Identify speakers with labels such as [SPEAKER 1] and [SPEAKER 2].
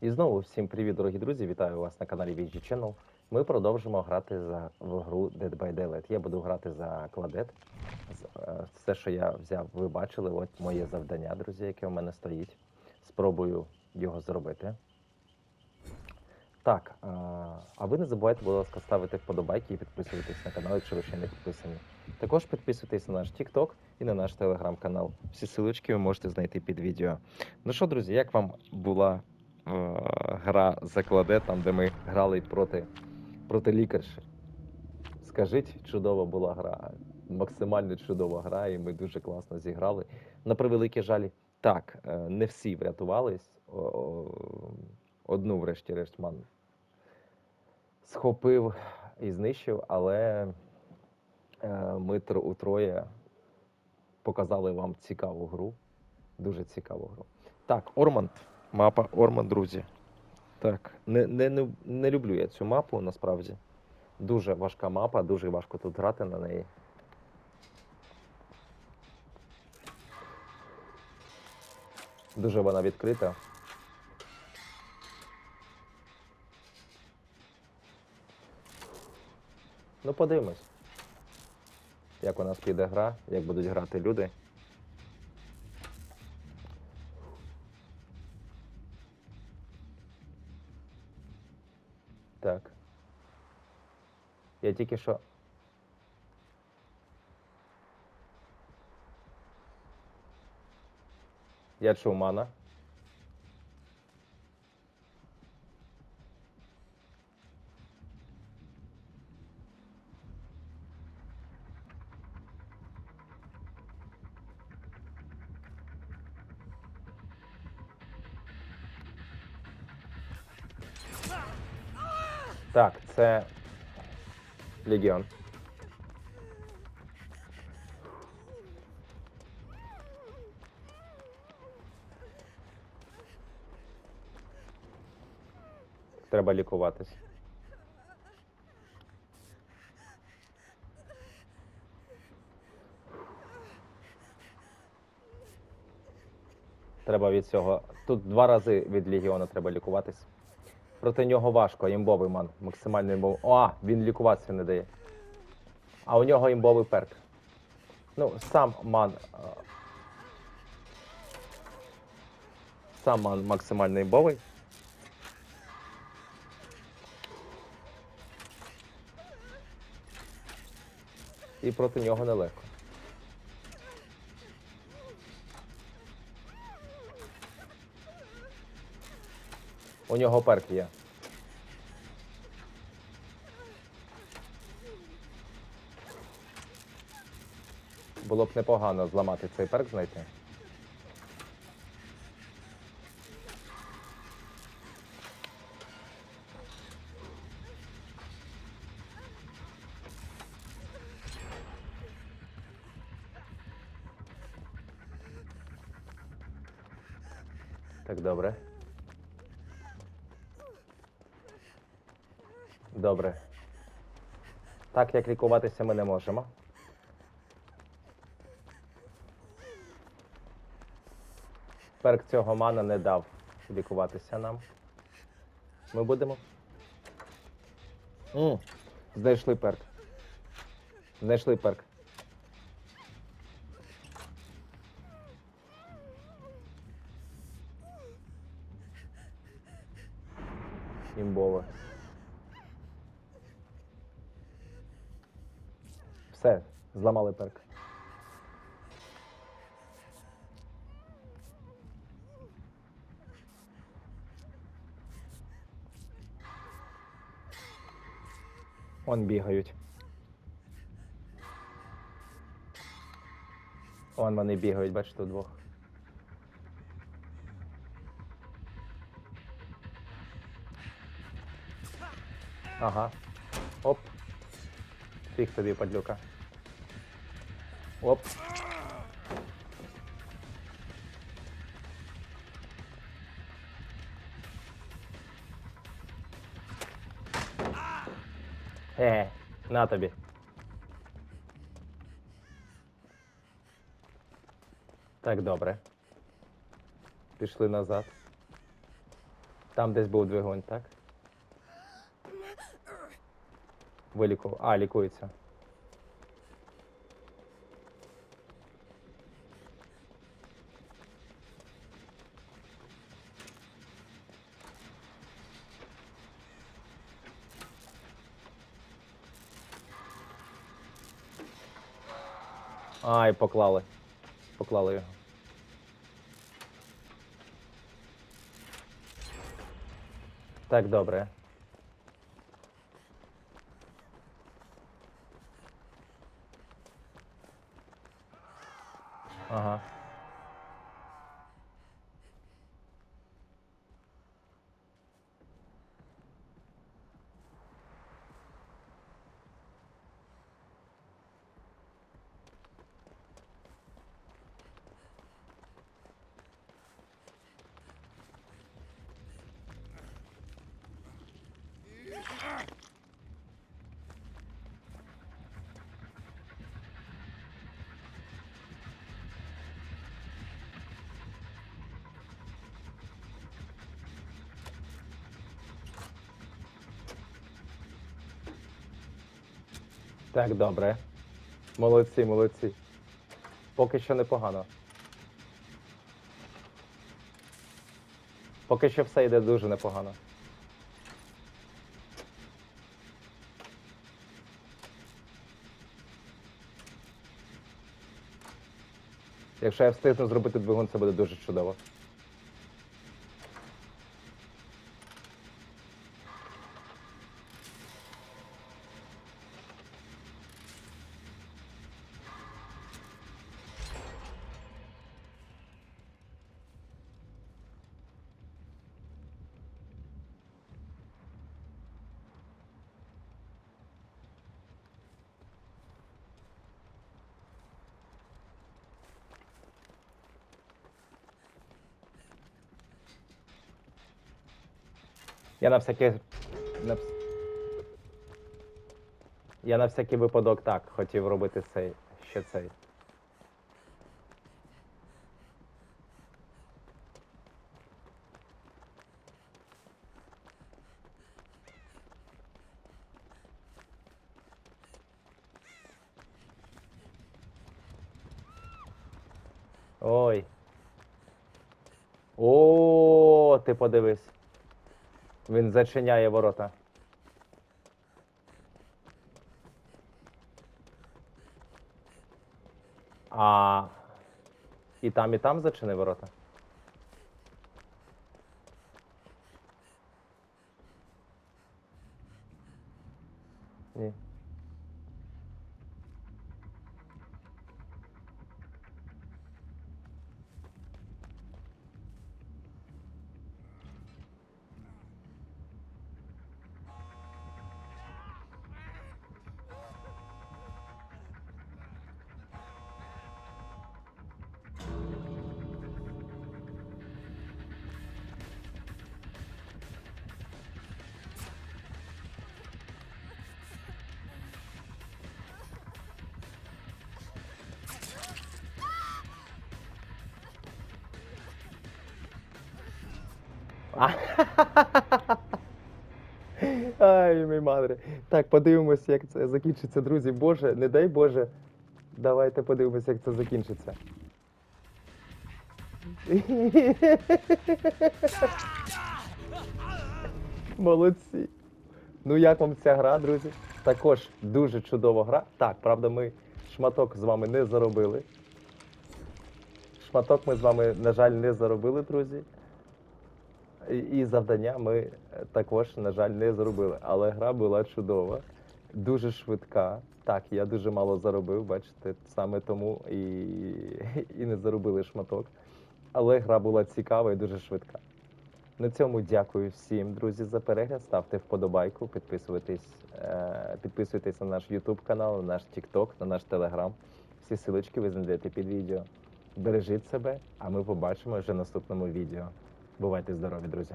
[SPEAKER 1] І знову всім привіт, дорогі друзі! Вітаю вас на каналі VG Channel. Ми продовжимо грати за в гру Dead by Daylight. Я буду грати за кладет. Е, Все, що я взяв, ви бачили. От моє завдання, друзі, яке у мене стоїть. Спробую його зробити. Так, е, а ви не забувайте, будь ласка, ставити вподобайки і підписуватись на канал, якщо ви ще не підписані. Також підписуйтесь на наш TikTok і на наш телеграм-канал. Всі силочки ви можете знайти під відео. Ну що, друзі, як вам була гра закладе, там, де ми грали проти, проти лікарші? Скажіть, чудова була гра. Максимально чудова гра, і ми дуже класно зіграли. На превеликий жаль, так, е, не всі врятувались. Одну, врешті-решт, ман схопив і знищив, але е, ми тро- утроє показали вам цікаву гру. Дуже цікаву гру. Так, Орманд. Мапа Орманд, друзі. Так, не, не, не люблю я цю мапу насправді. Дуже важка мапа, дуже важко тут грати на неї. Дуже вона відкрита. Ну, подивимось, як у нас піде гра, як будуть грати люди. Так. Я тільки що. Я чув Так, це Легіон. Треба лікуватись. Треба від цього. Тут два рази від Легіона треба лікуватись. Проти нього важко, імбовий ман. Максимально імбовий. О, він лікуватися не дає. А у нього імбовий перк. Ну, сам ман. е, Сам ман максимально імбовий. І проти нього нелегко. У нього перк є. Було б непогано зламати цей перк знайти. Так, добре. Добре. Так як лікуватися ми не можемо. Перк цього мана не дав лікуватися нам. Ми будемо. м Знайшли перк. Знайшли перк. Імбове. Все, зламали перк. Он бігають. Вон вони бігають, бачите, вдвох. Ага. Оп. Фіг тобі, падлюка. Оп. Е, на тобі. Так, добре. Пішли назад. Там десь був двигун, так? Виліку. А, лікується. Ай, поклали. Поклали його. Так, добре. Ага. Так, добре. Молодці, молодці. Поки що непогано. Поки що все йде дуже непогано. Якщо я встигну зробити двигун, це буде дуже чудово. Я на всякий. На... вс- Я на всякий випадок так хотів робити цей. Ще цей. Ой. О, ти подивись. Він зачиняє ворота. А. І там, і там зачини ворота. Ай, мій мадре. Так, подивимося, як це закінчиться, друзі. Боже, не дай Боже. Давайте подивимося, як це закінчиться. Молодці. Ну, як вам ця гра, друзі? Також дуже чудова гра. Так, правда, ми шматок з вами не заробили. Шматок ми з вами, на жаль, не заробили, друзі. І- завдання ми е, також, на жаль, не зробили. Але гра була чудова, дуже швидка. Так, я дуже мало заробив, бачите, саме тому і, і не заробили шматок. Але гра була цікава і дуже швидка. На цьому дякую всім, друзі, за перегляд. Ставте вподобайку, підписуйтесь, е, підписуйтесь на наш YouTube канал, на наш TikTok, на наш Telegram. Всі силочки ви знайдете під відео. Бережіть себе, а ми побачимо вже в наступному відео. Бувайте здорові, друзі!